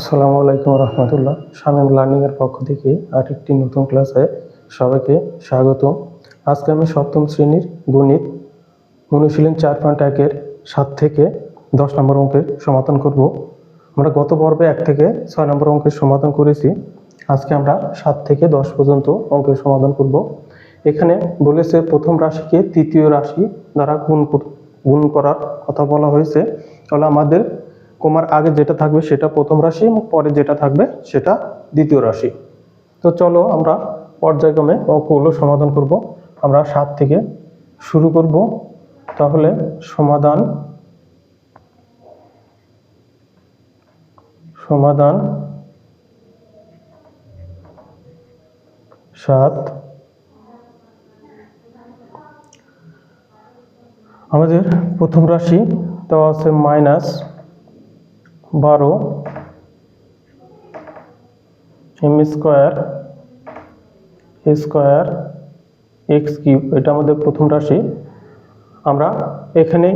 আসসালামু আলাইকুম রহমতুল্লাহ। শামীম লার্নিংয়ের পক্ষ থেকে আর একটি নতুন ক্লাসে সবাইকে স্বাগত আজকে আমি সপ্তম শ্রেণির গণিত, অনুশীলন চার পয়েন্ট একের সাত থেকে দশ নম্বর অঙ্কের সমাধান করব। আমরা গত পর্বে এক থেকে ছয় নম্বর অঙ্কের সমাধান করেছি। আজকে আমরা সাত থেকে দশ পর্যন্ত অঙ্কের সমাধান করব। এখানে বলেছে প্রথম রাশিকে তৃতীয় রাশি দ্বারা গুণ গুণ করার কথা বলা হয়েছে। তাহলে আমাদের কমার আগে যেটা থাকবে সেটা প্রথম রাশি এবং পরে যেটা থাকবে সেটা দ্বিতীয় রাশি। তো চলো আমরা পর্যায়ক্রমে অঙ্কগুলো সমাধান করব। আমরা সাত থেকে শুরু করব। তাহলে সমাধান সমাধান সাত। আমাদের প্রথম রাশি দেওয়া আছে মাইনাস বারো, M square square, X cube, এটা আমাদের প্রথম রাশি। আমরা এখানে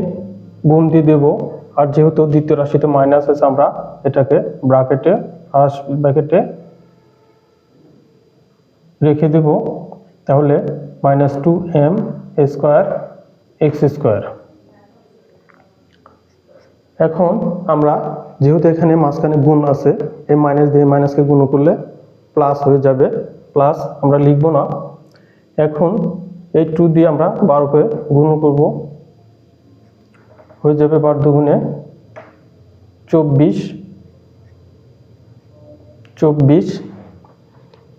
গুণ দিয়ে দেবো, আর যেহেতু দ্বিতীয় রাশিতে মাইনাস আছে, আমরা এটাকে ব্রাকেটে ফার্স্ট ব্র্যাকেটে রেখে দেব। তাহলে minus two M square X square এখন আমরা যেহেতু এখানে মাঝখানে গুণ আছে, এই মাইনাস দিয়ে মাইনাসকে গুণ করলে প্লাস হয়ে যাবে। প্লাস আমরা লিখব না। এখন এই টু দিয়ে আমরা বারোকে গুণ করব। হয়ে যাবে বার দুগুণে চব্বিশ। চব্বিশ।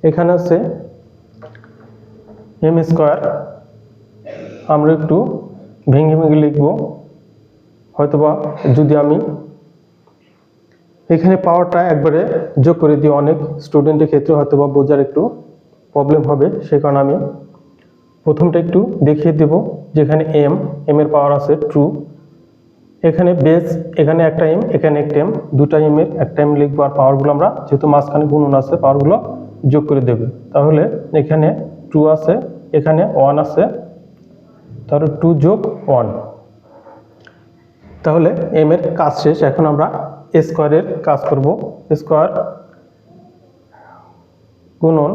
এখানে আছে এম স্কোয়ার আমরা একটু ভেঙে ভেঙে লিখব। হয়তোবা যদি আমি এখানে পাওয়ারটা একবারে যোগ করে দিই অনেক স্টুডেন্টের ক্ষেত্রে হয়তো বা বোঝার একটু প্রবলেম হবে, সে কারণে আমি প্রথমটা একটু দেখিয়ে দেব, যেখানে এম এম এর পাওয়ার আছে ট্রু এখানে বেস এখানে একটা এম এখানে একটা এম দুটা এম এর একটা এম লিখব আর পাওয়ারগুলো আমরা যেহেতু মাঝখানে গুণন আছে পাওয়ারগুলো যোগ করে দেবে। তাহলে এখানে টু আছে, এখানে ওয়ান আছে, তাহলে টু যোগ ওয়ান তাহলে এম এর কাজ শেষ, এখন আমরা স্কোয়ারের কাজ করব। স্কোয়ার গুণন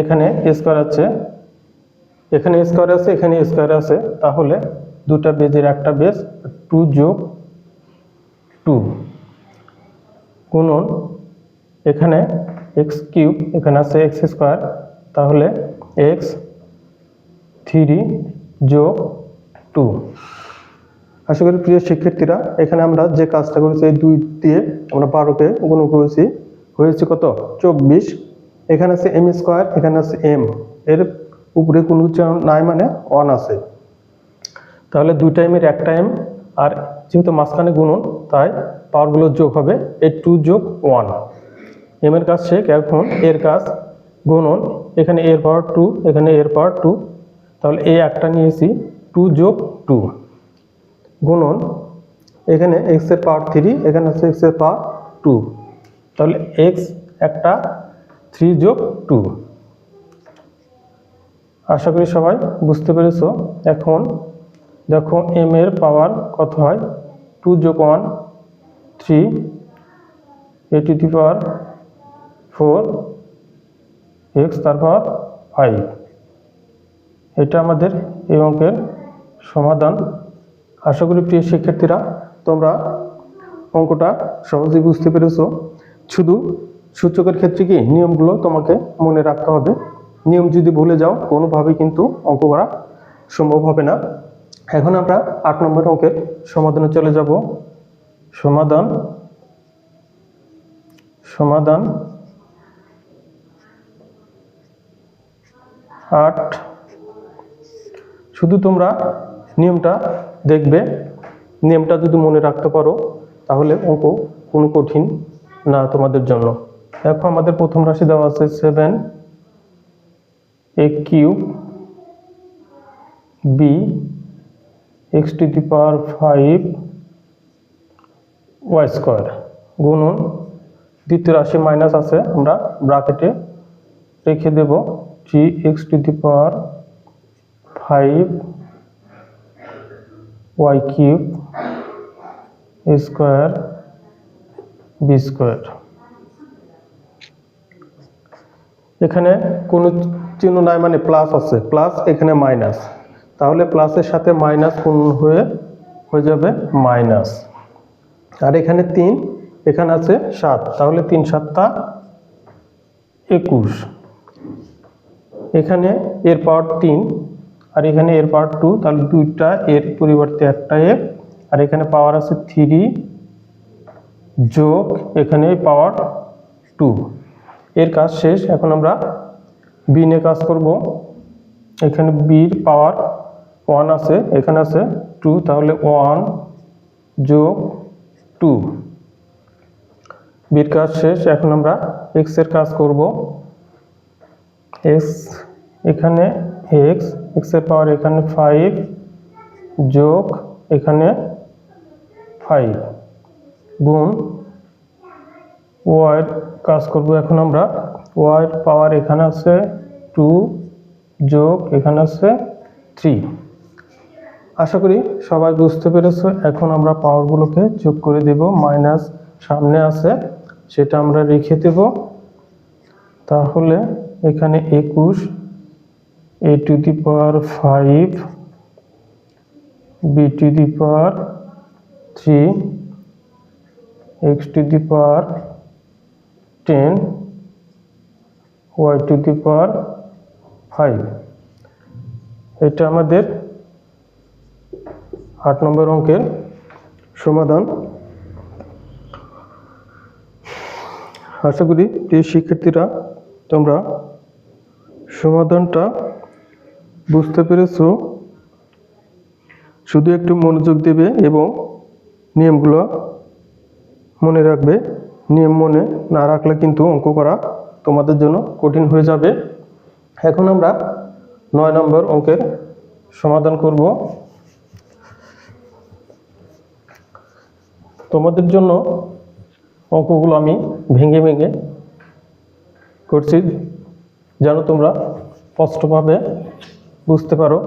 এখানে স্কোয়ার আছে। এখানে স্কোয়ার আছে, এখানে স্কোয়ার আছে। তাহলে দুটা বেজের একটা বেজ টু যোগ টু গুণন এখানে এক্স কিউব, এখানে আছে এক্স স্কোয়ার। তাহলে এক্স থ্রি যোগ টু। আশা করি প্রিয় শিক্ষার্থীরা, এখানে আমরা যে কাজটা করেছি, এই দুই দিয়ে আমরা বারোকে গুণ করেছি। হয়েছে কত? চব্বিশ। এখানে আছে এম স্কোয়ার এখানে আছে এম এর উপরে কোনো কিছু নাই মানে ওয়ান আছে। তাহলে দুই টাইমের একটা এম আর যেহেতু মাঝখানে গুণন, তাই পাওয়ারগুলোর যোগ হবে এই টু যোগ ওয়ান এম এর কাজ শেখ এখন এর কাজ গুণন, এখানে এর পাওয়ার টু এখানে এর পাওয়ার টু তাহলে এ একটা নিয়েছি টু যোগ টু গুণন, এখানে এক্সের পাওয়ার থ্রি এখানে আছে এক্সের পাওয়ার টু তাহলে এক্স একটা থ্রি যোগ টু আশা করি সবাই বুঝতে পেরেছ। এখন দেখো এম এর পাওয়ার কত হয়? টু যোগ one three A two the power four X তারপর ফাইভ এটা আমাদের এই অঙ্কের সমাধান। আশা করি প্রিয় শিক্ষার্থীরা, তোমরা অঙ্কটা সহজেই বুঝতে পেরেছ। শুধু সূচকের ক্ষেত্রে কি নিয়মগুলো তোমাকে মনে রাখতে হবে? নিয়ম যদি ভুলে যাও, কোনোভাবে কিন্তু অঙ্ক করা সম্ভব হবে না। এখন আমরা আট নম্বর অঙ্কের সমাধানে চলে যাব। সমাধান সমাধান, আট। শুধু তোমরা নিয়মটা দেখবে, নিয়মটা যদি মনে রাখতে পারো, তাহলে অঙ্ক কোনো কঠিন না তোমাদের জন্য। দেখো, আমাদের প্রথম রাশি দেওয়া আছে seven A cube B X two the power five Y square গুণন, দ্বিতীয় রাশি মাইনাস আছে, আমরা ব্রাকেটে রেখে দেব three X two the power five Y cube square B square এখানে কোনো চিহ্ন নাই মানে প্লাস আছে। প্লাস এখানে মাইনাস তাহলে প্লাসের সাথে মাইনাস কোন হয়ে হয়ে যাবে মাইনাস আর এখানে তিন, এখানে আছে সাত। তাহলে তিন সাতটা একুশ। এখানে এর পাওয়ার তিন। আর এখানে এর পাওয়ার টু তাহলে দুইটা, এর পরিবর্তে একটা এর, আর এখানে পাওয়ার আছে থ্রি যোগ এখানে পাওয়ার টু এর কাজ শেষ, এখন আমরা বি কাজ করব। এখানে বির পাওয়ার ওয়ান আছে, এখানে আছে টু তাহলে ওয়ান যোগ টু বির কাজ শেষ, এখন আমরা এক্সের কাজ করব। এক্স এখানে এক্স এক্সের পাওয়ার এখানে ফাইভ যোগ এখানে ফাইভ গুণ ওয়াইয়ের কাজ করব এখন আমরা ওয়াইয়ের পাওয়ার এখানে আছে টু যোগ এখানে আছে থ্রি আশা করি সবাই বুঝতে পেরেছ, এখন আমরা পাওয়ারগুলোকে যোগ করে দেব মাইনাস সামনে আছে, সেটা আমরা রেখে দেব, তাহলে এখানে একুশ A two the power five B two the power three X two the power ten Y two the power five এটা আমাদের আট নম্বর অঙ্কের সমাধান। আশা করি প্রিয় শিক্ষার্থীরা, তোমরা সমাধানটা বুঝতে পেরেছ? শুধু একটু মনোযোগ দেবে এবং নিয়মগুলো মনে রাখবে। নিয়ম মনে না রাখলে কিন্তু অঙ্ক করা তোমাদের জন্য কঠিন হয়ে যাবে। এখন আমরা নয় নম্বর অঙ্কের সমাধান করব। তোমাদের জন্য অঙ্কগুলো আমি ভেঙে ভেঙে করছি। যেন তোমরা স্পষ্টভাবে বুঝতে পারো।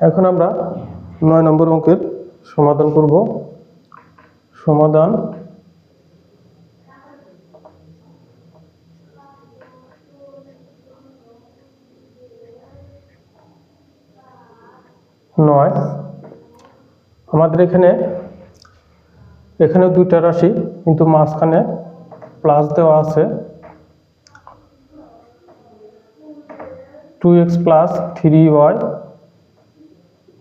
এখন আমরা নয় নম্বর অঙ্কের সমাধান করব। সমাধান নয়। আমাদের এখানে এখানে দুইটা রাশি, কিন্তু মাঝখানে প্লাস দেওয়া আছে। Two X plus three Y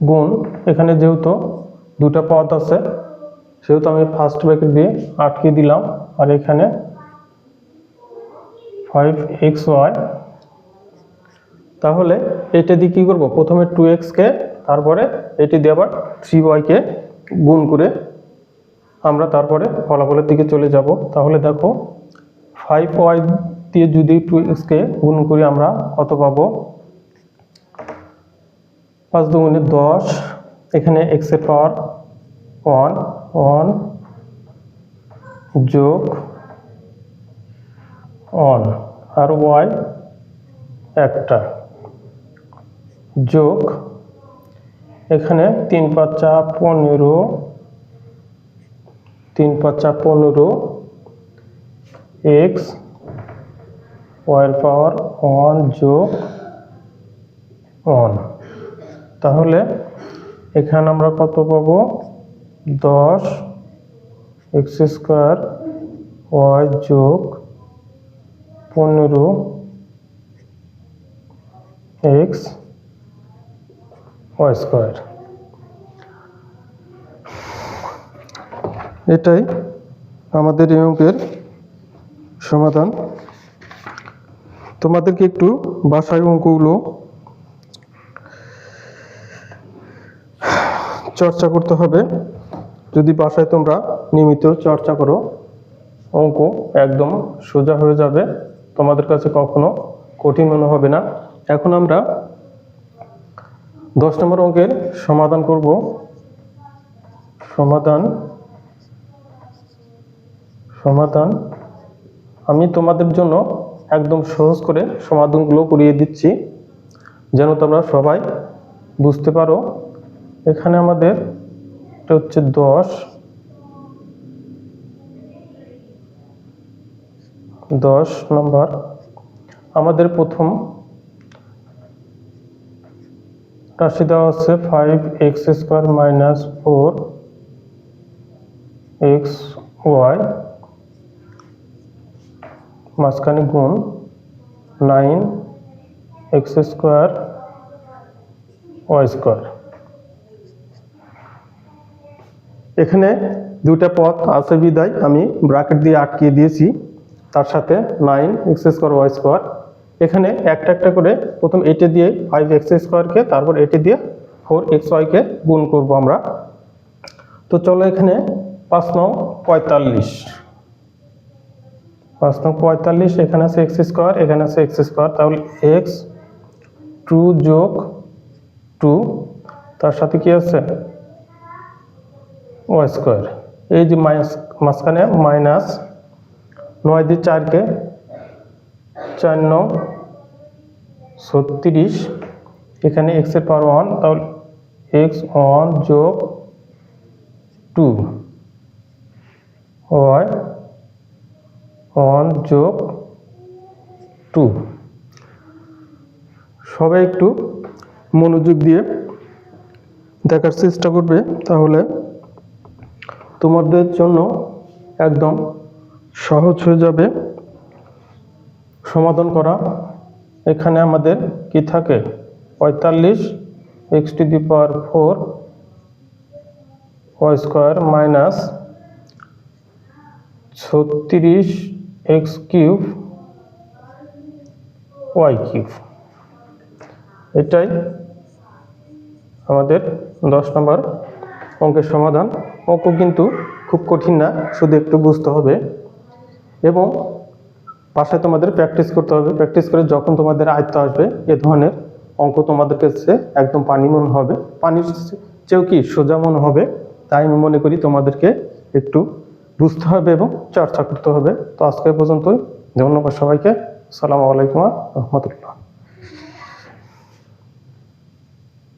গুণ, এখানে যেহেতু দুটো পদ আছে, সেহেতু আমি ফার্স্ট ব্র্যাকেট দিয়ে আটকে দিলাম, আর এখানে ফাইভ এক্স ওয়াই তাহলে এটা দিয়ে কী করব? প্রথমে টু এক্সকে তারপরে এটি দিয়ে আবার থ্রি ওয়াইকে গুণ করে আমরা তারপরে ফলাফলের দিকে চলে যাব। তাহলে দেখো ফাইভ ওয়াই দিয়ে যদি টু এক্সকে গুণ করি আমরা কত পাবো? পাঁচ দুগুণে দশ, এখানে এক্সের পাওয়ার ওয়ান ওয়ান যোগ ওয়ান, আর ওয়াই একটা যোগ এখানে তিন পাঁচা পনেরো, তিন পাঁচা পনেরো এক্স ওয়াইয়ের পাওয়ার ওয়ান যোগ ওয়ান তাহলে এখানে আমরা কত পাবো? দশ এক্স স্কোয়ার ওয়াই যোগ পনেরো এক্স ওয়াই স্কোয়ার এটাই আমাদের এই অঙ্কের সমাধান। তোমাদেরকে একটু বাসায় অঙ্কগুলো চর্চা করতে হবে। যদি বাসায় তোমরা নিয়মিত চর্চা করো, অঙ্ক একদম সোজা হয়ে যাবে। তোমাদের কাছে কখনো কঠিন মনে হবে না। এখন আমরা দশ নম্বর অঙ্কের সমাধান করব। সমাধান সমাধান। আমি তোমাদের জন্য একদম সহজ করে সমাধানগুলো করিয়ে দিচ্ছি, যেন তোমরা সবাই বুঝতে পারো। এখানে আমাদের এটা হচ্ছে দশ। দশ নম্বর। আমাদের প্রথম রাশি দেওয়া হচ্ছে five X square minus four X Y মাঝখানে গুণ nine X square Y square. এখানে দুটা পথ আছে বিদায়, আমি ব্রাকেট দিয়ে আটকিয়ে দিয়েছি। তার সাথে nine X square Y square. এখানে একটা একটা করে প্রথম এটে দিয়ে ফাইভ এক্স স্কোয়ারকে তারপর এটে দিয়ে ফোর এক্স ওয়াইকে গুণ করব আমরা। তো চলো এখানে পাঁচ নং পঁয়তাল্লিশ। পাঁচ নং পঁয়তাল্লিশ, এখানে আছে এক্স স্কোয়ার, এখানে আছে এক্স স্কোয়ার, তাহলে এক্স টু যোগ টু, তার সাথে কি আছে? Y square. এই যে মাইনাস, মাঝখানে মাইনাস নয় দিয়ে চারকে চার নং ছত্রিশ, এখানে এক্সের পাওয়ার ওয়ান, তাহলে এক্স ওয়ান যোগ টু, ওয়াই ওয়ান যোগ টু সবাই একটু মনোযোগ দিয়ে দেখার চেষ্টা করবে, তাহলে তোমাদের জন্য একদম সহজ হয়ে যাবে। সমাধান করা। এখানে আমাদের কি থাকে? পঁয়তাল্লিশ X two the power four Y square minus ছত্রিশ এক্স কিউব, ওয়াই কিউব। এটাই আমাদের দশ নম্বর অঙ্কের সমাধান। অঙ্ক কিন্তু খুব কঠিন না, শুধু একটু বুঝতে হবে। এবং পাশে তোমাদের প্র্যাকটিস করতে হবে। প্র্যাকটিস করে যখন তোমাদের আয়ত্ত আসবে, এ ধরনের অঙ্ক তোমাদের কাছে একদম পানি মনে হবে। পানির চেয়েও কি সোজা মনে হবে, তাই আমি মনে করি তোমাদেরকে একটু বুঝতে হবে এবং চর্চা করতে হবে। তো আজকে পর্যন্তই। ধন্যবাদ সবাইকে। আসসালামু আলাইকুম রহমতুল্লাহ।